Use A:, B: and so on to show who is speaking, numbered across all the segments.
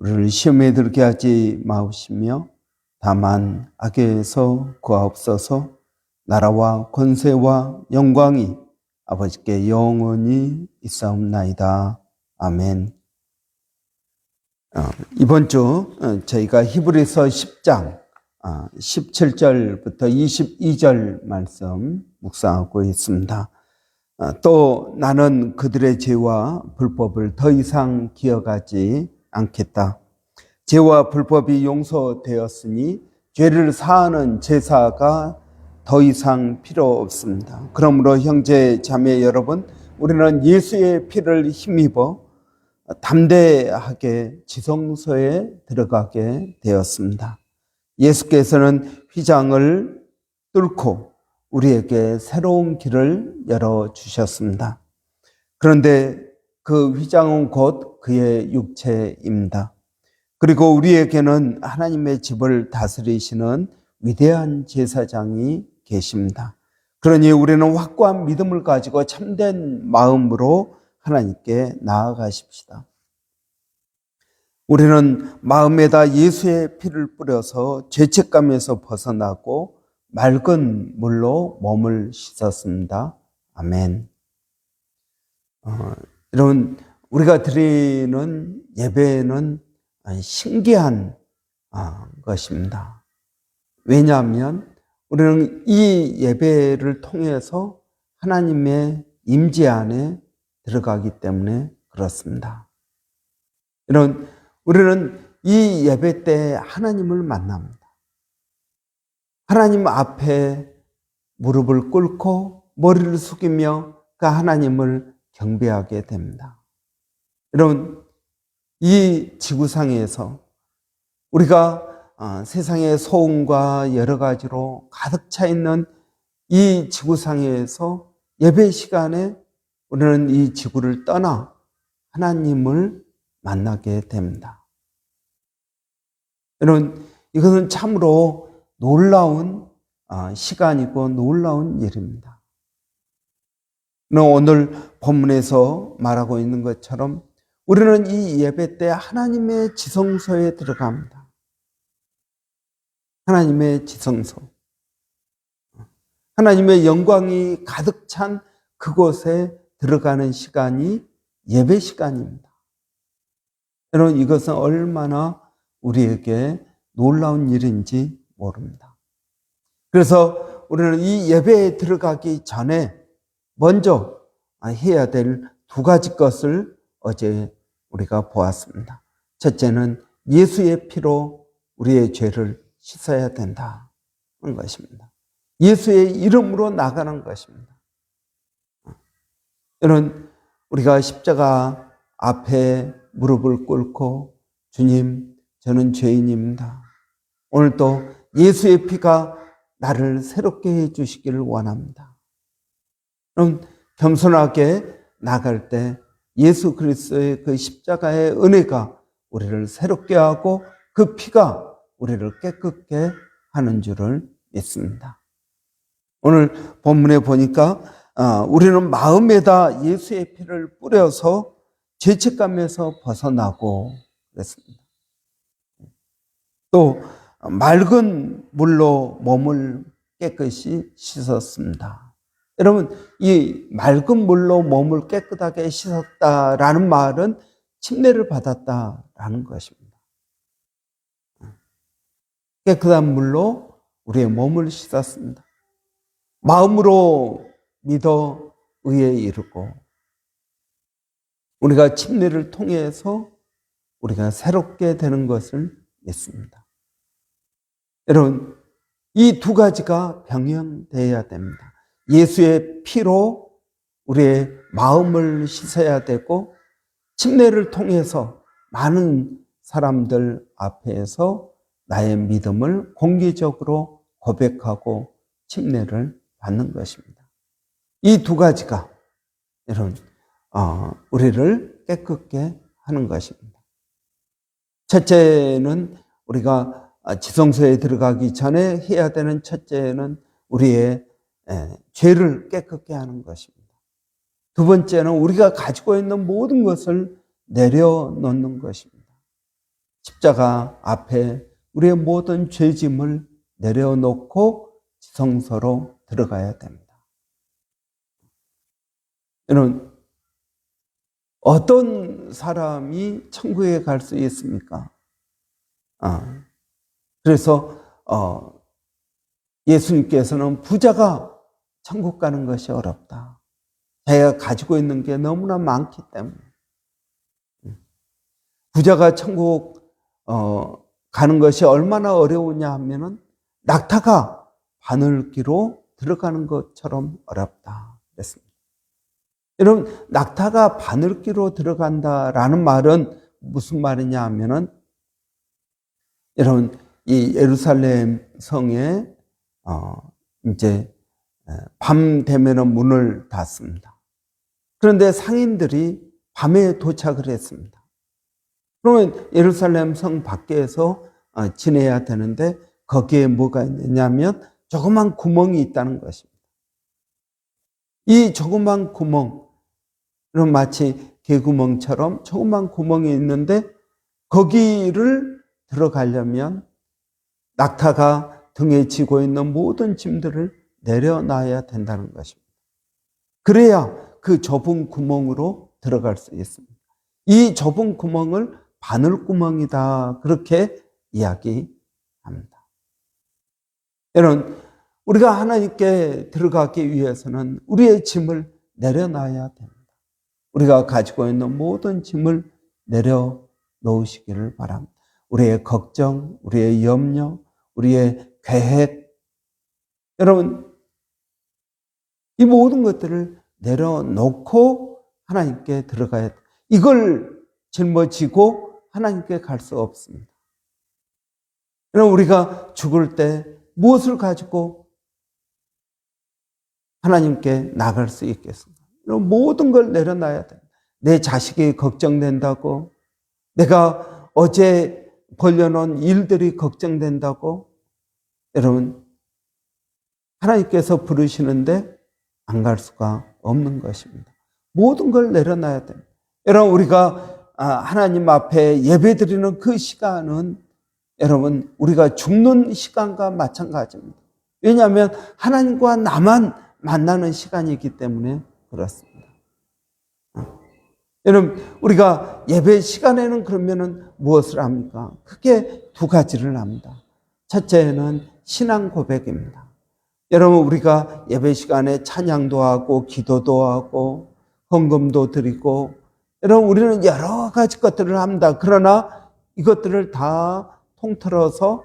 A: 우리를 시험에 들게 하지 마옵시며 다만 악에서 구하옵소서 나라와 권세와 영광이 아버지께 영원히 있사옵나이다. 아멘. 어, 이번 주 어, 저희가 히브리서 10장 어, 17절부터 22절 말씀 묵상하고 있습니다. 어, 또 나는 그들의 죄와 불법을 더 이상 기억하지 않겠다. 죄와 불법이 용서되었으니 죄를 사하는 제사가 더 이상 필요 없습니다. 그러므로 형제 자매 여러분, 우리는 예수의 피를 힘입어 담대하게 지성소에 들어가게 되었습니다. 예수께서는 휘장을 뚫고 우리에게 새로운 길을 열어 주셨습니다. 그런데 그 휘장은 곧 그의 육체입니다. 그리고 우리에게는 하나님의 집을 다스리시는 위대한 제사장이 계십니다. 그러니 우리는 확고한 믿음을 가지고 참된 마음으로 하나님께 나아가십시다. 우리는 마음에다 예수의 피를 뿌려서 죄책감에서 벗어나고 맑은 물로 몸을 씻었습니다. 아멘. 어, 이런 우리가 드리는 예배는 신기한 아, 것입니다. 왜냐하면 우리는 이 예배를 통해서 하나님의 임재 안에 들어가기 때문에 그렇습니다. 이런 우리는 이 예배 때 하나님을 만납니다. 하나님 앞에 무릎을 꿇고 머리를 숙이며 그 하나님을 경배하게 됩니다. 여러분, 이 지구상에서 우리가 어, 세상의 소음과 여러 가지로 가득 차 있는 이 지구상에서 예배 시간에 우리는 이 지구를 떠나 하나님을 만나게 됩니다. 여러분, 이것은 참으로 놀라운 어, 시간이고 놀라운 일입니다. 오늘 본문에서 말하고 있는 것처럼 우리는 이 예배 때 하나님의 지성소에 들어갑니다. 하나님의 지성소. 하나님의 영광이 가득 찬 그곳에 들어가는 시간이 예배 시간입니다. 여러분, 이것은 얼마나 우리에게 놀라운 일인지 모릅니다. 그래서 우리는 이 예배에 들어가기 전에 먼저 해야 될 두 가지 것을 어제 우리가 보았습니다. 첫째는 예수의 피로 우리의 죄를 씻어야 된다는 것입니다. 예수의 이름으로 나가는 것입니다. 여러분, 우리가 십자가 앞에 무릎을 꿇고 주님, 저는 죄인입니다. 오늘도 예수의 피가 나를 새롭게 해 주시기를 원합니다. 그럼 겸손하게 나갈 때 예수 그리스도의 그 십자가의 은혜가 우리를 새롭게 하고 그 피가 우리를 깨끗게 하는 줄을 믿습니다. 오늘 본문에 보니까 아, 우리는 마음에다 예수의 피를 뿌려서 죄책감에서 벗어나고 그랬습니다. 또 맑은 물로 몸을 깨끗이 씻었습니다. 여러분, 이 맑은 물로 몸을 깨끗하게 씻었다라는 말은 침례를 받았다라는 것입니다. 깨끗한 물로 우리의 몸을 씻었습니다. 마음으로 믿어 의에 이르고 우리가 침례를 통해서 우리가 새롭게 되는 것을 믿습니다. 여러분, 이 두 가지가 병행되어야 됩니다. 예수의 피로 우리의 마음을 씻어야 되고 침례를 통해서 많은 사람들 앞에서 나의 믿음을 공개적으로 고백하고 침례를 받는 것입니다. 이 두 가지가 여러분 어, 우리를 깨끗게 하는 것입니다. 첫째는 우리가 지성소에 들어가기 전에 해야 되는 첫째는 우리의 에, 죄를 깨끗게 하는 것입니다. 두 번째는 우리가 가지고 있는 모든 것을 내려놓는 것입니다. 십자가 앞에 우리의 모든 죄짐을 내려놓고 지성소로 들어가야 됩니다. 여러분, 어떤 사람이 천국에 갈 수 있습니까? 아, 그래서 어, 예수님께서는 부자가 천국 가는 것이 어렵다. 자기가 가지고 있는 게 너무나 많기 때문에. 부자가 천국 어, 가는 것이 얼마나 어려우냐 하면은 낙타가 바늘기로 들어가는 것처럼 어렵다. 그랬습니다. 여러분, 낙타가 바늘기로 들어간다라는 말은 무슨 말이냐 하면은 여러분, 이 예루살렘 성에 어, 이제 밤 되면은 문을 닫습니다. 그런데 상인들이 밤에 도착을 했습니다. 그러면 예루살렘 성 밖에서 어, 지내야 되는데 거기에 뭐가 있느냐면 조그만 구멍이 있다는 것입니다. 이 조그만 구멍, 그럼 마치 개구멍처럼 조그만 구멍이 있는데 거기를 들어가려면 낙타가 등에 지고 있는 모든 짐들을 내려놔야 된다는 것입니다. 그래야 그 좁은 구멍으로 들어갈 수 있습니다. 이 좁은 구멍을 바늘구멍이다. 그렇게 이야기합니다. 여러분, 우리가 하나님께 들어가기 위해서는 우리의 짐을 내려놔야 됩니다. 우리가 가지고 있는 모든 짐을 내려놓으시기를 바랍니다. 우리의 걱정, 우리의 염려, 우리의 계획. 여러분, 이 모든 것들을 내려놓고 하나님께 들어가야 돼. 이걸 짊어지고 하나님께 갈 수 없습니다. 여러분, 우리가 죽을 때 무엇을 가지고 하나님께 나갈 수 있겠습니까? 여러분, 모든 걸 내려놔야 돼. 내 자식이 걱정된다고, 내가 어제 벌려놓은 일들이 걱정된다고, 여러분, 하나님께서 부르시는데 안 갈 수가 없는 것입니다. 모든 걸 내려놔야 됩니다. 여러분, 우리가 아, 하나님 앞에 예배 드리는 그 시간은 여러분, 우리가 죽는 시간과 마찬가지입니다. 왜냐하면 하나님과 나만 만나는 시간이기 때문에 그렇습니다. 어. 여러분, 우리가 예배 시간에는 그러면은 무엇을 합니까? 크게 두 가지를 합니다. 첫째는 신앙 고백입니다. 여러분, 우리가 예배 시간에 찬양도 하고, 기도도 하고, 헌금도 드리고, 여러분, 우리는 여러 가지 것들을 합니다. 그러나 이것들을 다 통틀어서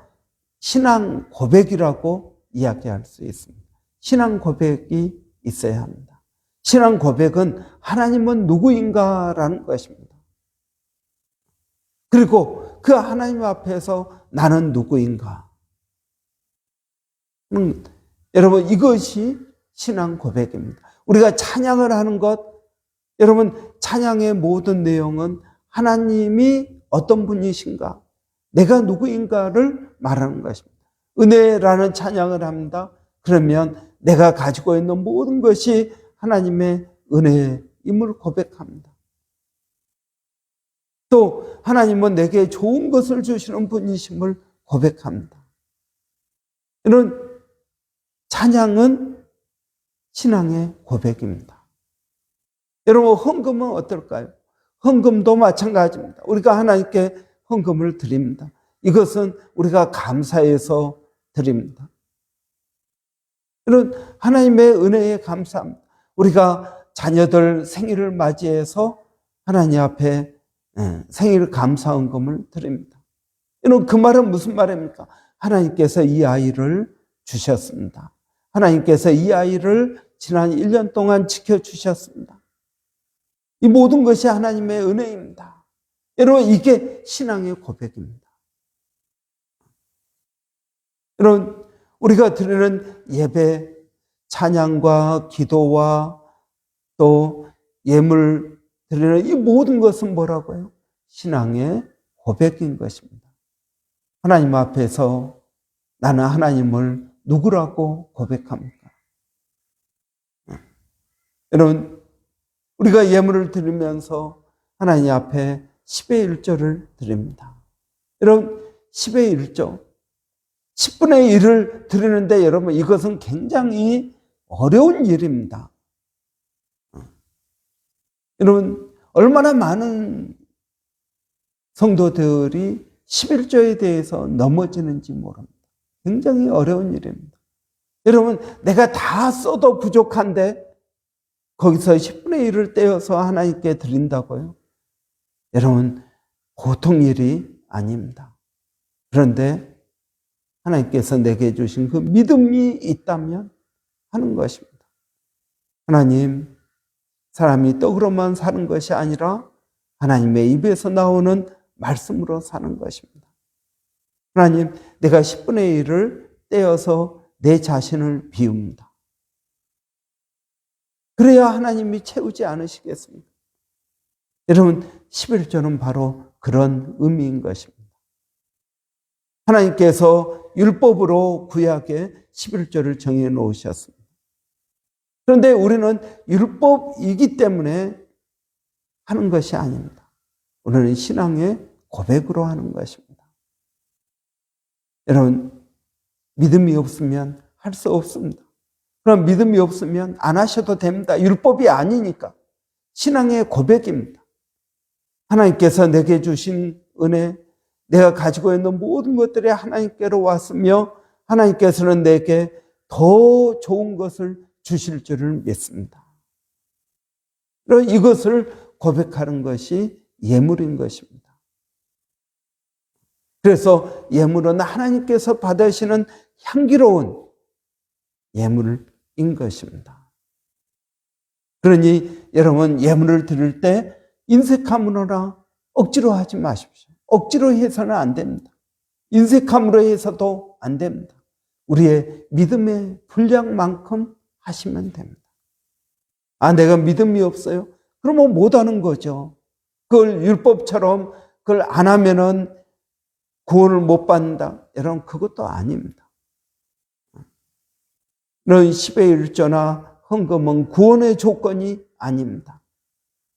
A: 신앙 고백이라고 이야기할 수 있습니다. 신앙 고백이 있어야 합니다. 신앙 고백은 하나님은 누구인가라는 것입니다. 그리고 그 하나님 앞에서 나는 누구인가. 음, 여러분, 이것이 신앙 고백입니다. 우리가 찬양을 하는 것, 여러분, 찬양의 모든 내용은 하나님이 어떤 분이신가, 내가 누구인가를 말하는 것입니다. 은혜라는 찬양을 합니다. 그러면 내가 가지고 있는 모든 것이 하나님의 은혜임을 고백합니다. 또 하나님은 내게 좋은 것을 주시는 분이심을 고백합니다. 이런 찬양은 신앙의 고백입니다. 여러분, 헌금은 어떨까요? 헌금도 마찬가지입니다. 우리가 하나님께 헌금을 드립니다. 이것은 우리가 감사해서 드립니다. 이런 하나님의 은혜에 감사합니다. 우리가 자녀들 생일을 맞이해서 하나님 앞에 예, 생일 감사 헌금을 드립니다. 이런 그 말은 무슨 말입니까? 하나님께서 이 아이를 주셨습니다. 하나님께서 이 아이를 지난 1년 동안 지켜주셨습니다. 이 모든 것이 하나님의 은혜입니다. 여러분, 이게 신앙의 고백입니다. 여러분, 우리가 드리는 예배, 찬양과 기도와 또 예물 드리는 이 모든 것은 뭐라고요? 신앙의 고백인 것입니다. 하나님 앞에서 나는 하나님을 누구라고 고백합니까? 여러분, 우리가 예물을 드리면서 하나님 앞에 10의 1조를 드립니다. 여러분, 10의 1조, 10분의 1을 드리는데 여러분, 이것은 굉장히 어려운 일입니다. 여러분, 얼마나 많은 성도들이 11조에 대해서 넘어지는지 모릅니다. 굉장히 어려운 일입니다. 여러분, 내가 다 써도 부족한데 거기서 10분의 1을 떼어서 하나님께 드린다고요? 여러분, 보통 일이 아닙니다. 그런데 하나님께서 내게 주신 그 믿음이 있다면 하는 것입니다. 하나님, 사람이 떡으로만 사는 것이 아니라 하나님의 입에서 나오는 말씀으로 사는 것입니다. 하나님, 내가 10분의 1을 떼어서 내 자신을 비웁니다. 그래야 하나님이 채우지 않으시겠습니까? 여러분, 11조는 바로 그런 의미인 것입니다. 하나님께서 율법으로 구약에 11조를 정해 놓으셨습니다. 그런데 우리는 율법이기 때문에 하는 것이 아닙니다. 우리는 신앙의 고백으로 하는 것입니다. 여러분, 믿음이 없으면 할 수 없습니다. 그럼 믿음이 없으면 안 하셔도 됩니다. 율법이 아니니까. 신앙의 고백입니다. 하나님께서 내게 주신 은혜, 내가 가지고 있는 모든 것들이 하나님께로 왔으며 하나님께서는 내게 더 좋은 것을 주실 줄을 믿습니다. 이것을 고백하는 것이 예물인 것입니다. 그래서 예물은 하나님께서 받으시는 향기로운 예물인 것입니다. 그러니 여러분 예물을 드릴 때 인색함으로나 억지로 하지 마십시오. 억지로 해서는 안 됩니다. 인색함으로 해서도 안 됩니다. 우리의 믿음의 분량만큼 하시면 됩니다. 아, 내가 믿음이 없어요? 그러면 못 하는 거죠. 그걸 율법처럼 그걸 안 하면은 구원을 못 받는다. 여러분, 그것도 아닙니다. 넌 10의 1조나 헌금은 구원의 조건이 아닙니다.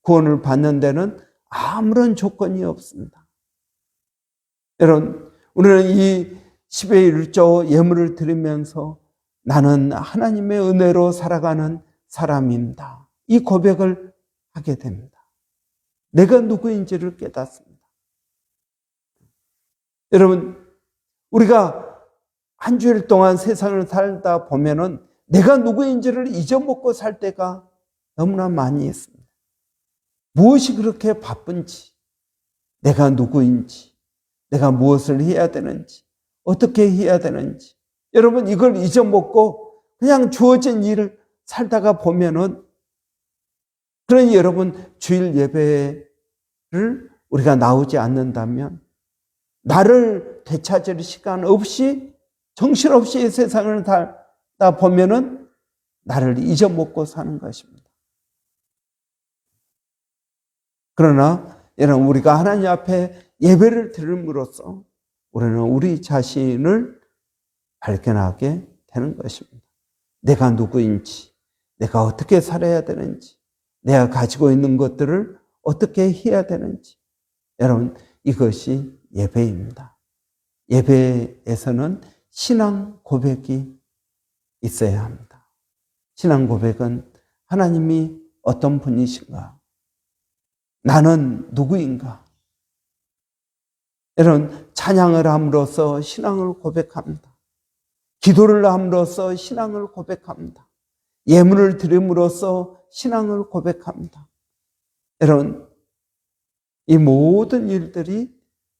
A: 구원을 받는 데는 아무런 조건이 없습니다. 여러분, 우리는 이 10의 1조 예물을 드리면서 나는 하나님의 은혜로 살아가는 사람입니다. 이 고백을 하게 됩니다. 내가 누구인지를 깨닫습니다. 여러분, 우리가 한 주일 동안 세상을 살다 보면은 내가 누구인지를 잊어먹고 살 때가 너무나 많이 있습니다. 무엇이 그렇게 바쁜지, 내가 누구인지, 내가 무엇을 해야 되는지, 어떻게 해야 되는지, 여러분 이걸 잊어먹고 그냥 주어진 일을 살다가 보면은 그러니 여러분 주일 예배를 우리가 나오지 않는다면 나를 되찾을 시간 없이 정신없이 세상을 살다 보면은 나를 잊어먹고 사는 것입니다. 그러나 여러분 우리가 하나님 앞에 예배를 드림으로써 우리는 우리 자신을 발견하게 되는 것입니다. 내가 누구인지, 내가 어떻게 살아야 되는지, 내가 가지고 있는 것들을 어떻게 해야 되는지. 여러분, 이것이 예배입니다. 예배에서는 신앙 고백이 있어야 합니다. 신앙 고백은 하나님이 어떤 분이신가? 나는 누구인가? 여러분, 찬양을 함으로써 신앙을 고백합니다. 기도를 함으로써 신앙을 고백합니다. 예물을 드림으로써 신앙을 고백합니다. 여러분, 이 모든 일들이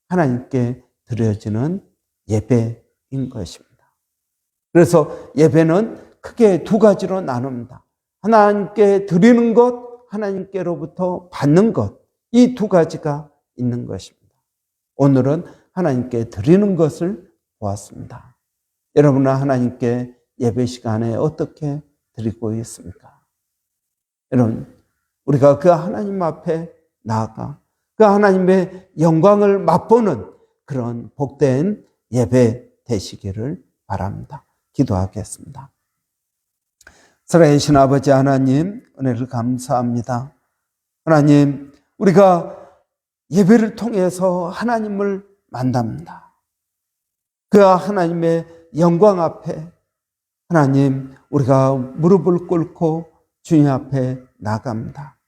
A: 하나님께 드려지는 예배인 것입니다. 그래서 예배는 크게 두 가지로 나눕니다. 하나님께 드리는 것, 하나님께로부터 받는 것. 이 두 가지가 있는 것입니다. 오늘은 하나님께 드리는 것을 보았습니다. 여러분은 하나님께 예배 시간에 어떻게 드리고 있습니까? 여러분, 우리가 그 하나님 앞에 나아가 그 하나님의 영광을 맛보는 그런 복된 예배 되시기를 바랍니다. 기도하겠습니다. 살아계신 아버지 하나님, 은혜를 감사합니다. 하나님, 우리가 예배를 통해서 하나님을 만납니다. 그 하나님의 영광 앞에 하나님, 우리가 무릎을 꿇고 주님 앞에 나갑니다.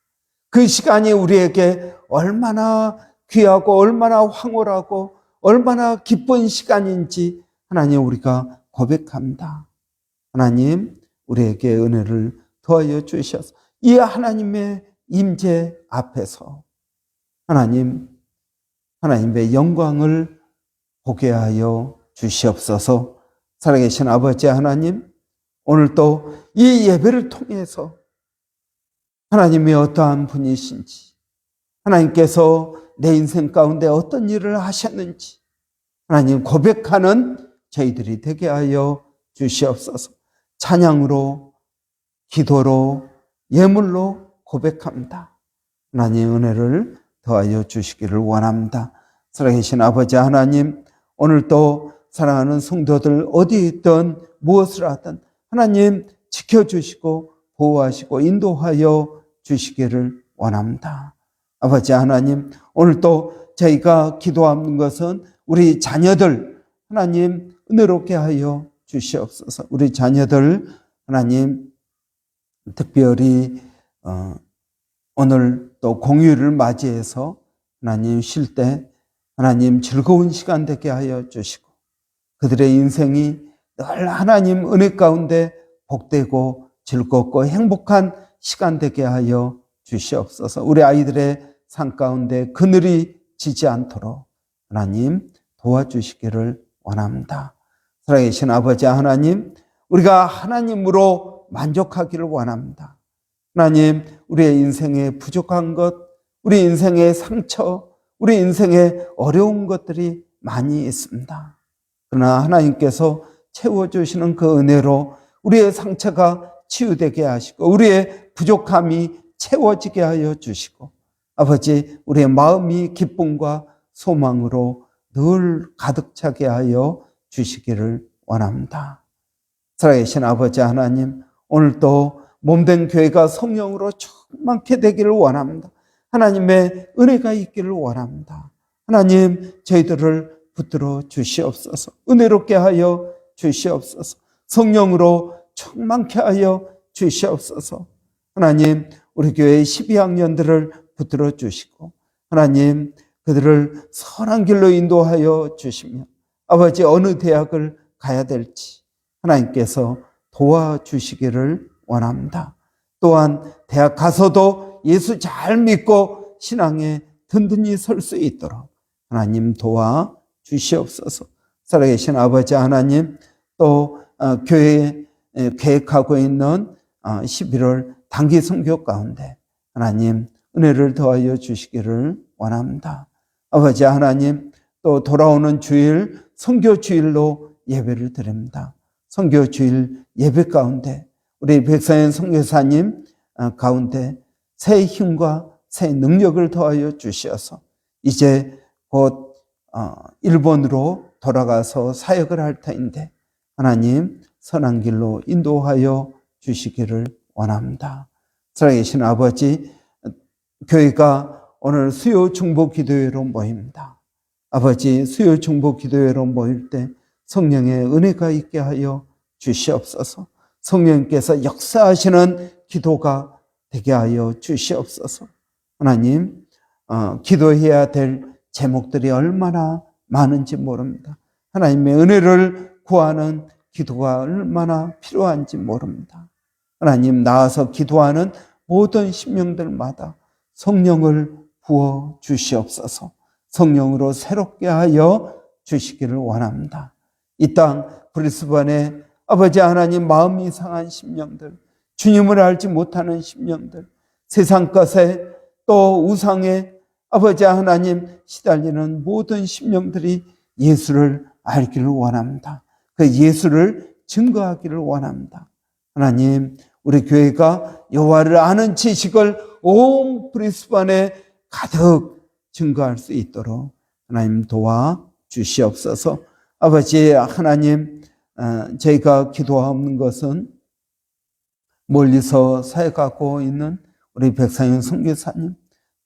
A: 그 시간이 우리에게 얼마나 귀하고 얼마나 황홀하고 얼마나 기쁜 시간인지 하나님 우리가 고백합니다. 하나님, 우리에게 은혜를 더하여 주셔서 이 하나님의 임재 앞에서 하나님, 하나님의 영광을 보게 하여 주시옵소서. 살아계신 아버지 하나님, 오늘도 이 예배를 통해서 하나님이 어떠한 분이신지, 하나님께서 내 인생 가운데 어떤 일을 하셨는지, 하나님 고백하는 저희들이 되게 하여 주시옵소서. 찬양으로, 기도로, 예물로 고백합니다. 하나님의 은혜를 더하여 주시기를 원합니다. 살아계신 아버지 하나님, 오늘도 사랑하는 성도들 어디 있든 무엇을 하든 하나님 지켜주시고 보호하시고 인도하여 주시기를 원합니다. 아버지 하나님, 오늘도 저희가 기도하는 것은 우리 자녀들 하나님 은혜롭게 하여 주시옵소서. 우리 자녀들 하나님 특별히 어, 오늘 또 공휴일을 맞이해서 하나님 쉴 때 하나님 즐거운 시간 되게 하여 주시고 그들의 인생이 늘 하나님 은혜 가운데 복되고 즐겁고 행복한 시간 되게 하여 주시옵소서. 우리 아이들의 삶 가운데 그늘이 지지 않도록 하나님 도와주시기를 원합니다. 살아계신 아버지 하나님, 우리가 하나님으로 만족하기를 원합니다. 하나님, 우리의 인생에 부족한 것, 우리 인생의 상처, 우리 인생에 어려운 것들이 많이 있습니다. 그러나 하나님께서 채워주시는 그 은혜로 우리의 상처가 치유되게 하시고, 우리의 부족함이 채워지게 하여 주시고, 아버지, 우리의 마음이 기쁨과 소망으로 늘 가득 차게 하여 주시기를 원합니다. 살아계신 아버지 하나님, 오늘도 몸된 교회가 성령으로 충만케 되기를 원합니다. 하나님의 은혜가 있기를 원합니다. 하나님, 저희들을 붙들어 주시옵소서. 은혜롭게 하여 주시옵소서. 성령으로 충만케 하여 주시옵소서. 하나님, 우리 교회의 12학년들을 붙들어 주시고, 하나님, 그들을 선한 길로 인도하여 주시며, 아버지 어느 대학을 가야 될지 하나님께서 도와주시기를 원합니다. 또한 대학 가서도 예수 잘 믿고 신앙에 든든히 설 수 있도록 하나님 도와 주시옵소서. 살아계신 아버지 하나님 또 어, 교회에 계획하고 있는 11월 단기 성교 가운데 하나님 은혜를 더하여 주시기를 원합니다. 아버지 하나님 또 돌아오는 주일 성교 주일로 예배를 드립니다. 성교 주일 예배 가운데 우리 백사연 성교사님 어, 가운데 새 힘과 새 능력을 더하여 주시어서 이제 곧 어, 일본으로 돌아가서 사역을 할 터인데 하나님 선한 길로 인도하여 주시기를 원합니다. 살아계신 아버지, 교회가 오늘 수요 중보 기도회로 모입니다. 아버지, 수요 중보 기도회로 모일 때 성령의 은혜가 있게 하여 주시옵소서. 성령께서 역사하시는 기도가 되게 하여 주시옵소서. 하나님, 어, 기도해야 될 제목들이 얼마나 많은지 모릅니다. 하나님의 은혜를 구하는 기도가 얼마나 필요한지 모릅니다. 하나님, 나와서 기도하는 모든 심령들마다 성령을 부어 주시옵소서. 성령으로 새롭게 하여 주시기를 원합니다. 이 땅 브리스번에 아버지 하나님 마음이 상한 심령들, 주님을 알지 못하는 심령들, 세상 것에 또 우상에 아버지 하나님 시달리는 모든 심령들이 예수를 알기를 원합니다. 그 예수를 증거하기를 원합니다. 하나님, 우리 교회가 여호와를 아는 지식을 온 브리스반에 가득 증거할 수 있도록 하나님 도와 주시옵소서. 아버지 하나님, 어, 저희가 기도하는 것은 멀리서 사역하고 있는 우리 백상현 선교사님,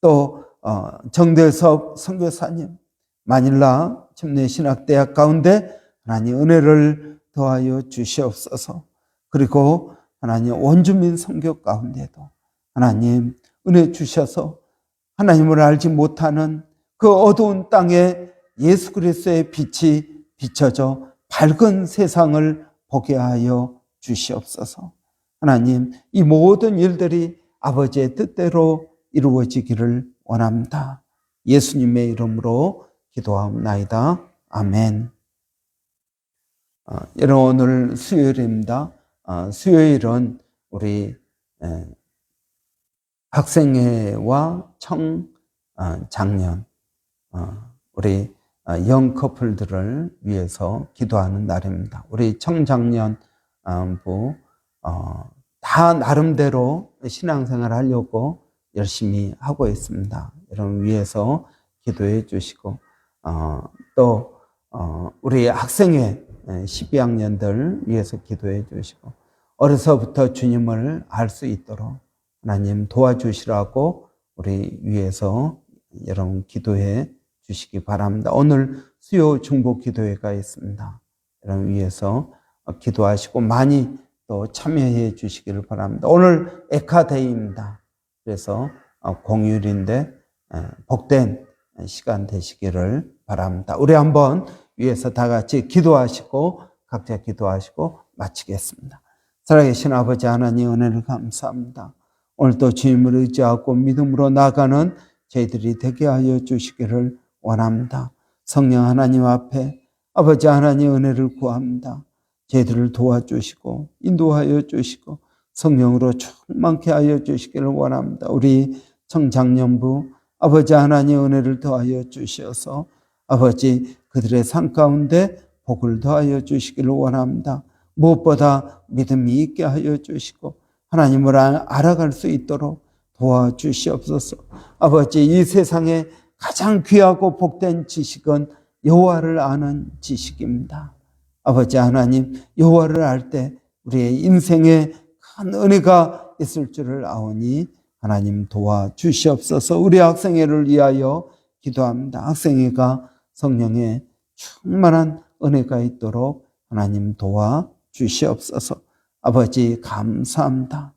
A: 또 어, 정대섭 선교사님, 마닐라 침례신학대학 가운데 하나님 은혜를 더하여 주시옵소서. 그리고 하나님 원주민 선교 가운데도 하나님 은혜 주셔서 하나님을 알지 못하는 그 어두운 땅에 예수 그리스도의 빛이 비춰져 밝은 세상을 보게 하여 주시옵소서. 하나님, 이 모든 일들이 아버지의 뜻대로 이루어지기를 원합니다. 예수님의 이름으로 기도하옵나이다. 아멘. 어, 여러분 오늘 수요일입니다. 어, 수요일은 우리 에, 학생회와 청 어, 장년 어, 우리 어, 영 커플들을 위해서 기도하는 날입니다. 우리 청장년부 어, 다 나름대로 신앙생활 하려고 열심히 하고 있습니다. 여러분 위해서 기도해 주시고 어, 또 어, 우리 학생회 12학년들 위해서 기도해 주시고 어려서부터 주님을 알 수 있도록 하나님 도와주시라고 우리 위해서 여러분 기도해 주시기 바랍니다. 오늘 수요 중보 기도회가 있습니다. 여러분 위해서 기도하시고 많이 또 참여해 주시기를 바랍니다. 오늘 에카데이입니다. 그래서 공휴일인데 복된 시간 되시기를 바랍니다. 우리 한번 위에서 다 같이 기도하시고 각자 기도하시고 마치겠습니다. 살아계신 아버지 하나님 은혜를 감사합니다. 오늘도 주님을 의지하고 믿음으로 나가는 저희들이 되게 하여 주시기를 원합니다. 성령 하나님 앞에 아버지 하나님 은혜를 구합니다. 저희들을 도와주시고 인도하여 주시고 성령으로 충만케 하여 주시기를 원합니다. 우리 청장년부 아버지 하나님 은혜를 더하여 주셔서 아버지 그들의 삶 가운데 복을 더하여 주시기를 원합니다. 무엇보다 믿음이 있게 하여 주시고 하나님을 알아갈 수 있도록 도와주시옵소서. 아버지 이 세상에 가장 귀하고 복된 지식은 여호와를 아는 지식입니다. 아버지 하나님 여호와를 알 때 우리의 인생에 큰 은혜가 있을 줄을 아오니 하나님 도와주시옵소서. 우리 학생회를 위하여 기도합니다. 학생회가 성령의 충만한 은혜가 있도록 하나님 도와 주시옵소서. 아버지 감사합니다.